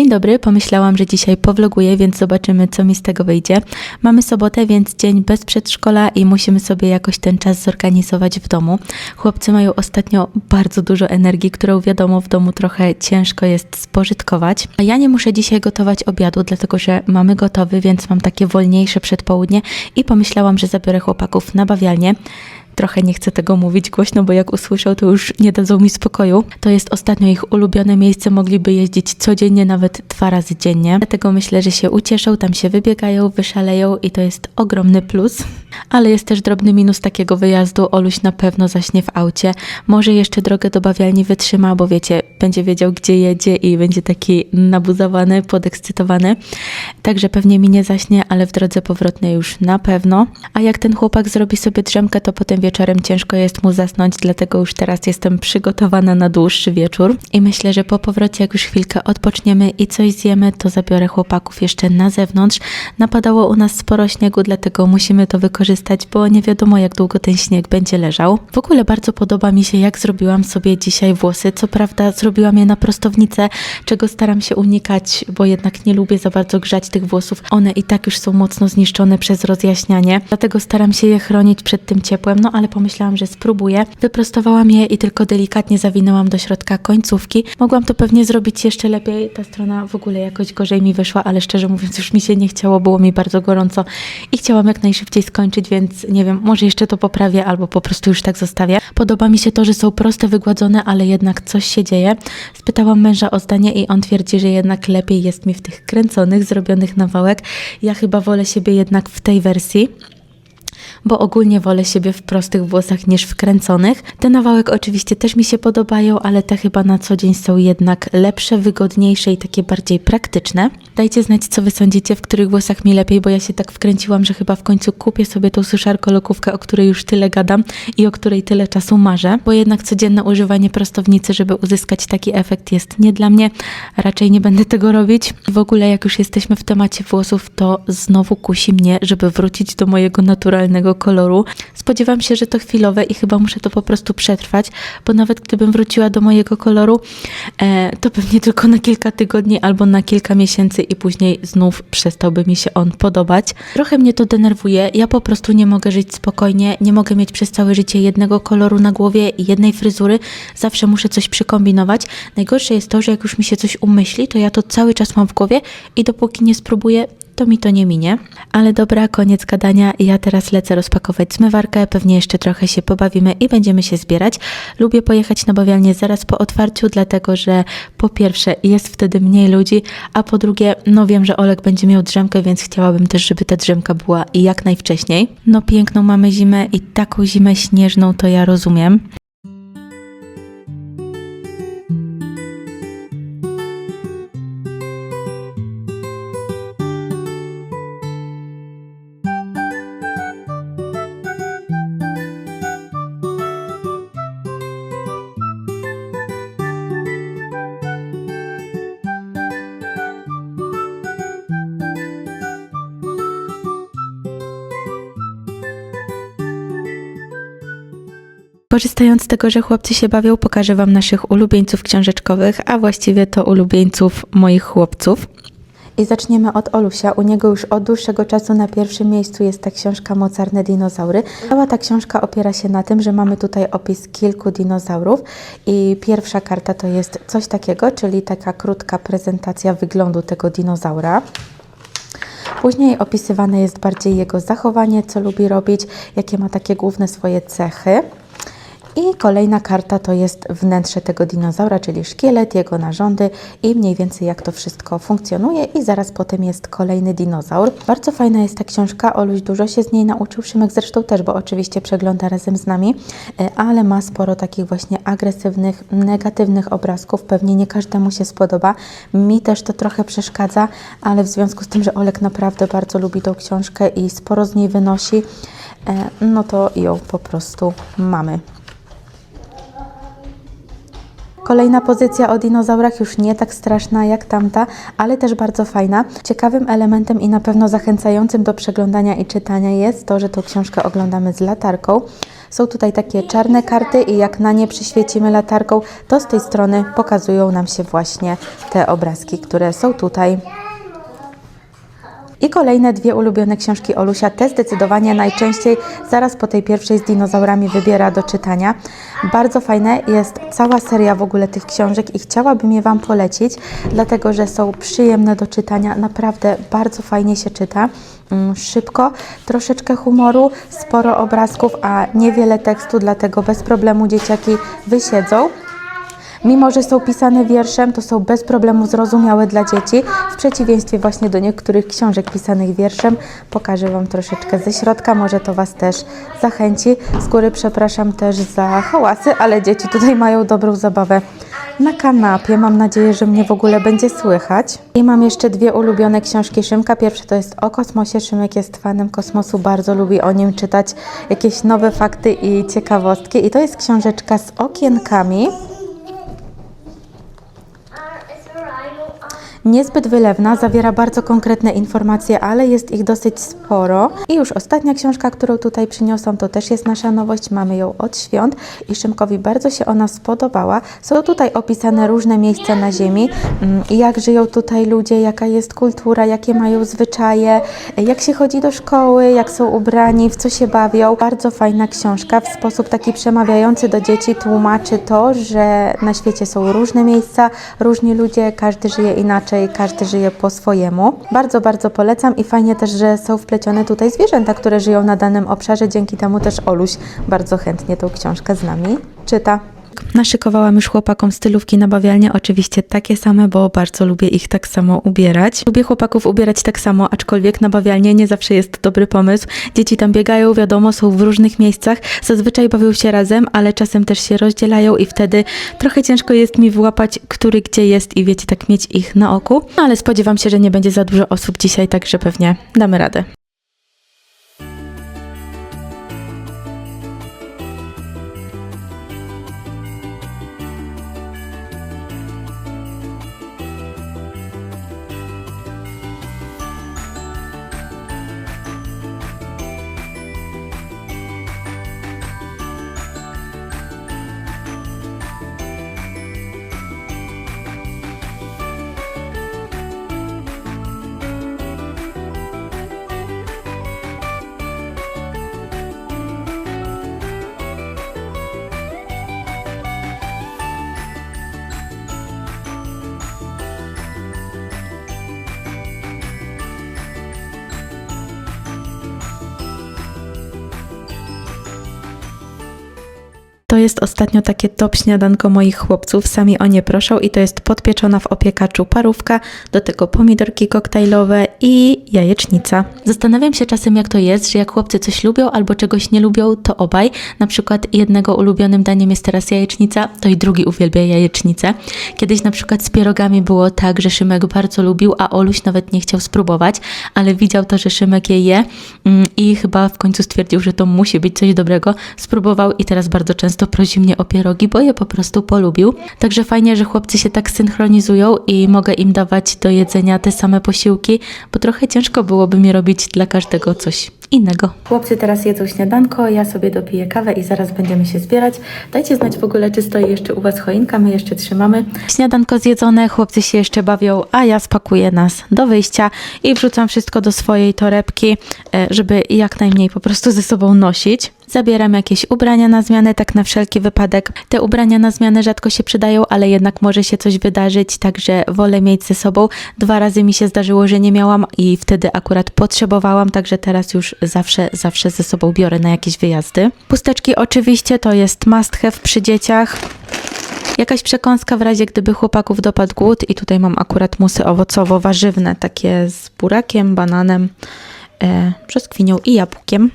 Dzień dobry, pomyślałam, że dzisiaj powloguję, więc zobaczymy, co mi z tego wyjdzie. Mamy sobotę, więc dzień bez przedszkola i musimy sobie jakoś ten czas zorganizować w domu. Chłopcy mają ostatnio bardzo dużo energii, którą wiadomo w domu trochę ciężko jest spożytkować. A ja nie muszę dzisiaj gotować obiadu, dlatego że mamy gotowy, więc mam takie wolniejsze przedpołudnie i pomyślałam, że zabiorę chłopaków na bawialnię. Trochę nie chcę tego mówić głośno, bo jak usłyszą, to już nie dadzą mi spokoju. To jest ostatnio ich ulubione miejsce, mogliby jeździć codziennie, nawet dwa razy dziennie. Dlatego myślę, że się ucieszą, tam się wybiegają, wyszaleją i to jest ogromny plus. Ale jest też drobny minus takiego wyjazdu. Oluś na pewno zaśnie w aucie. Może jeszcze drogę do bawialni wytrzyma, bo wiecie, będzie wiedział, gdzie jedzie i będzie taki nabuzowany, podekscytowany. Także pewnie mi nie zaśnie, ale w drodze powrotnej już na pewno. A jak ten chłopak zrobi sobie drzemkę, to potem wieczorem ciężko jest mu zasnąć, dlatego już teraz jestem przygotowana na dłuższy wieczór. I myślę, że po powrocie, jak już chwilkę odpoczniemy i coś zjemy, to zabiorę chłopaków jeszcze na zewnątrz. Napadało u nas sporo śniegu, dlatego musimy to wykorzystać, bo nie wiadomo, jak długo ten śnieg będzie leżał. W ogóle bardzo podoba mi się, jak zrobiłam sobie dzisiaj włosy. Co prawda, zrobiłam je na prostownicę, czego staram się unikać, bo jednak nie lubię za bardzo grzać tych włosów. One i tak już są mocno zniszczone przez rozjaśnianie, dlatego staram się je chronić przed tym ciepłem, no ale pomyślałam, że spróbuję. Wyprostowałam je i tylko delikatnie zawinęłam do środka końcówki. Mogłam to pewnie zrobić jeszcze lepiej. Ta strona w ogóle jakoś gorzej mi wyszła, ale szczerze mówiąc już mi się nie chciało, było mi bardzo gorąco i chciałam jak najszybciej skończyć, więc nie wiem, może jeszcze to poprawię albo po prostu już tak zostawię. Podoba mi się to, że są proste, wygładzone, ale jednak coś się dzieje. Spytałam męża o zdanie i on twierdzi, że jednak lepiej jest mi w tych kręconych, zrobionych na wałek. Ja chyba wolę siebie jednak w tej wersji bo ogólnie wolę siebie w prostych włosach niż w kręconych. Te na wałek oczywiście też mi się podobają, ale te chyba na co dzień są jednak lepsze, wygodniejsze i takie bardziej praktyczne. Dajcie znać, co wy sądzicie, w których włosach mi lepiej, bo ja się tak wkręciłam, że chyba w końcu kupię sobie tą suszarko-lokówkę, o której już tyle gadam i o której tyle czasu marzę, bo jednak codzienne używanie prostownicy, żeby uzyskać taki efekt jest nie dla mnie. Raczej nie będę tego robić. W ogóle jak już jesteśmy w temacie włosów, to znowu kusi mnie, żeby wrócić do mojego naturalnego koloru. Spodziewam się, że to chwilowe i chyba muszę to po prostu przetrwać, bo nawet gdybym wróciła do mojego koloru, e, to pewnie tylko na kilka tygodni albo na kilka miesięcy i później znów przestałby mi się on podobać. Trochę mnie to denerwuje. Ja po prostu nie mogę żyć spokojnie, nie mogę mieć przez całe życie jednego koloru na głowie i jednej fryzury. Zawsze muszę coś przykombinować. Najgorsze jest to, że jak już mi się coś umyśli, to ja to cały czas mam w głowie i dopóki nie spróbuję, to mi to nie minie. Ale dobra, koniec gadania. Ja teraz lecę rozpakować zmywarkę, pewnie jeszcze trochę się pobawimy i będziemy się zbierać. Lubię pojechać na bawialnię zaraz po otwarciu, dlatego że po pierwsze jest wtedy mniej ludzi, a po drugie, no wiem, że Olek będzie miał drzemkę, więc chciałabym też, żeby ta drzemka była jak najwcześniej. No piękną mamy zimę i taką zimę śnieżną to ja rozumiem. Korzystając z tego, że chłopcy się bawią, pokażę Wam naszych ulubieńców książeczkowych, a właściwie to ulubieńców moich chłopców. I zaczniemy od Olusia. U niego już od dłuższego czasu na pierwszym miejscu jest ta książka Mocarne dinozaury. Cała ta książka opiera się na tym, że mamy tutaj opis kilku dinozaurów i pierwsza karta to jest coś takiego, czyli taka krótka prezentacja wyglądu tego dinozaura. Później opisywane jest bardziej jego zachowanie, co lubi robić, jakie ma takie główne swoje cechy. I kolejna karta to jest wnętrze tego dinozaura, czyli szkielet, jego narządy i mniej więcej jak to wszystko funkcjonuje. I zaraz potem jest kolejny dinozaur. Bardzo fajna jest ta książka, Oluś dużo się z niej nauczył, Szymek zresztą też, bo oczywiście przegląda razem z nami, e, ale ma sporo takich właśnie agresywnych, negatywnych obrazków. Pewnie nie każdemu się spodoba. Mi też to trochę przeszkadza, ale w związku z tym, że Olek naprawdę bardzo lubi tą książkę i sporo z niej wynosi, e, no to ją po prostu mamy. Kolejna pozycja o dinozaurach już nie tak straszna jak tamta, ale też bardzo fajna. Ciekawym elementem i na pewno zachęcającym do przeglądania i czytania jest to, że tą książkę oglądamy z latarką. Są tutaj takie czarne karty i jak na nie przyświecimy latarką, to z tej strony pokazują nam się właśnie te obrazki, które są tutaj. I kolejne dwie ulubione książki Olusia, te zdecydowanie najczęściej zaraz po tej pierwszej z dinozaurami wybiera do czytania. Bardzo fajne jest cała seria w ogóle tych książek i chciałabym je Wam polecić, dlatego że są przyjemne do czytania, naprawdę bardzo fajnie się czyta. Mm, Szybko, troszeczkę humoru, sporo obrazków, a niewiele tekstu, dlatego bez problemu dzieciaki wysiedzą. Mimo, że są pisane wierszem, to są bez problemu zrozumiałe dla dzieci, w przeciwieństwie właśnie do niektórych książek pisanych wierszem. Pokażę Wam troszeczkę ze środka, może to Was też zachęci. Z góry przepraszam też za hałasy, ale dzieci tutaj mają dobrą zabawę na kanapie. Mam nadzieję, że mnie w ogóle będzie słychać. I mam jeszcze dwie ulubione książki Szymka. Pierwsze to jest o kosmosie. Szymek jest fanem kosmosu, bardzo lubi o nim czytać jakieś nowe fakty i ciekawostki. I to jest książeczka z okienkami. Niezbyt wylewna, zawiera bardzo konkretne informacje, ale jest ich dosyć sporo. I już ostatnia książka, którą tutaj przyniosłam, to też jest nasza nowość. Mamy ją od świąt i Szymkowi bardzo się ona spodobała. Są tutaj opisane różne miejsca na Ziemi, mm, jak żyją tutaj ludzie, jaka jest kultura, jakie mają zwyczaje, jak się chodzi do szkoły, jak są ubrani, w co się bawią. Bardzo fajna książka, w sposób taki przemawiający do dzieci tłumaczy to, że na świecie są różne miejsca, różni ludzie, każdy żyje inaczej, każdy żyje po swojemu. Bardzo, bardzo polecam i fajnie też, że są wplecione tutaj zwierzęta, które żyją na danym obszarze. Dzięki temu też Oluś bardzo chętnie tą książkę z nami czyta. Naszykowałam już chłopakom stylówki na bawialnię, oczywiście takie same, bo bardzo lubię ich tak samo ubierać. Lubię chłopaków ubierać tak samo, aczkolwiek na bawialnię nie zawsze jest dobry pomysł. Dzieci tam biegają, wiadomo, są w różnych miejscach, zazwyczaj bawią się razem, ale czasem też się rozdzielają i wtedy trochę ciężko jest mi wyłapać, który gdzie jest i wiecie, tak mieć ich na oku. No ale spodziewam się, że nie będzie za dużo osób dzisiaj, także pewnie damy radę. To jest ostatnio takie top śniadanko moich chłopców. Sami o nie proszą i to jest podpieczona w opiekaczu parówka, do tego pomidorki koktajlowe i jajecznica. Zastanawiam się czasem jak to jest, że jak chłopcy coś lubią albo czegoś nie lubią, to obaj. Na przykład jednego ulubionym daniem jest teraz jajecznica, to i drugi uwielbia jajecznicę. Kiedyś na przykład z pierogami było tak, że Szymek bardzo lubił, a Oluś nawet nie chciał spróbować, ale widział to, że Szymek je je mm, i chyba w końcu stwierdził, że to musi być coś dobrego. Spróbował i teraz bardzo często prosi mnie o pierogi, bo je po prostu polubił. Także fajnie, że chłopcy się tak synchronizują i mogę im dawać do jedzenia te same posiłki, bo trochę ciężko byłoby mi robić dla każdego coś innego. Chłopcy teraz jedzą śniadanko, ja sobie dopiję kawę i zaraz będziemy się zbierać. Dajcie znać w ogóle, czy stoi jeszcze u Was choinka, my jeszcze trzymamy. Śniadanko zjedzone, chłopcy się jeszcze bawią, a ja spakuję nas do wyjścia i wrzucam wszystko do swojej torebki, e, żeby jak najmniej po prostu ze sobą nosić. Zabieram jakieś ubrania na zmianę, tak na wszelki wypadek. Te ubrania na zmianę rzadko się przydają, ale jednak może się coś wydarzyć, także wolę mieć ze sobą. Dwa razy mi się zdarzyło, że nie miałam i wtedy akurat potrzebowałam, także teraz już zawsze, zawsze ze sobą biorę na jakieś wyjazdy. Pusteczki oczywiście to jest must have przy dzieciach. Jakaś przekąska w razie, gdyby chłopaków dopadł głód i tutaj mam akurat musy owocowo-warzywne, takie z burakiem, bananem, e, brzoskwinią i jabłkiem.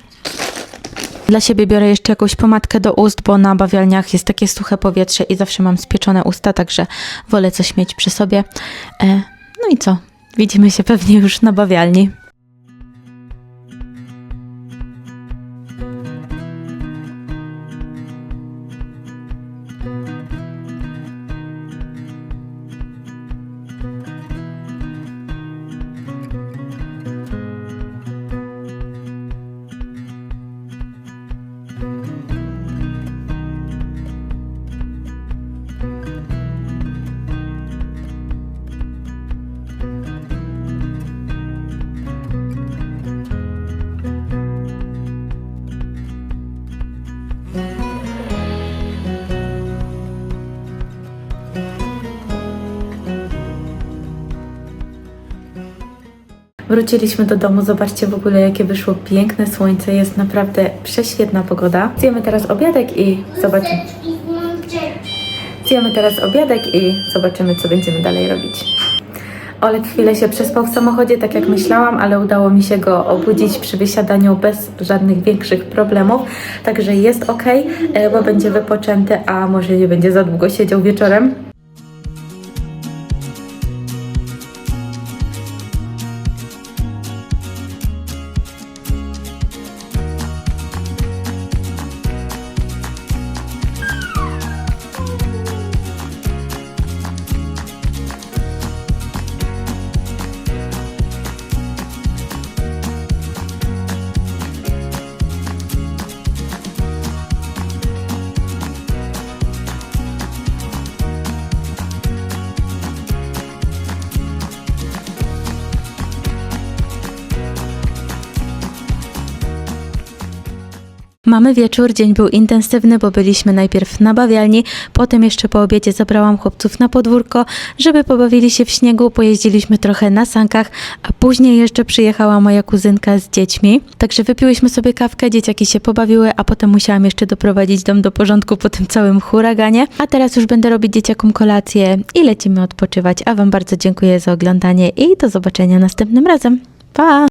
Dla siebie biorę jeszcze jakąś pomadkę do ust, bo na bawialniach jest takie suche powietrze i zawsze mam spieczone usta, także wolę coś mieć przy sobie. E, no i co? Widzimy się pewnie już na bawialni. Wróciliśmy do domu, zobaczcie w ogóle jakie wyszło piękne słońce, jest naprawdę prześwietna pogoda. Zjemy teraz obiadek i zobaczymy. Zjemy teraz obiadek i zobaczymy co będziemy dalej robić. Olek chwilę się przespał w samochodzie, tak jak myślałam, ale udało mi się go obudzić przy wysiadaniu bez żadnych większych problemów. Także jest ok, e, bo będzie wypoczęty, a może nie będzie za długo siedział wieczorem. Mamy wieczór, dzień był intensywny, bo byliśmy najpierw na bawialni, potem jeszcze po obiedzie zabrałam chłopców na podwórko, żeby pobawili się w śniegu, pojeździliśmy trochę na sankach, a później jeszcze przyjechała moja kuzynka z dziećmi. Także wypiłyśmy sobie kawkę, dzieciaki się pobawiły, a potem musiałam jeszcze doprowadzić dom do porządku po tym całym huraganie. A teraz już będę robić dzieciakom kolację i lecimy odpoczywać. A Wam bardzo dziękuję za oglądanie i do zobaczenia następnym razem. Pa!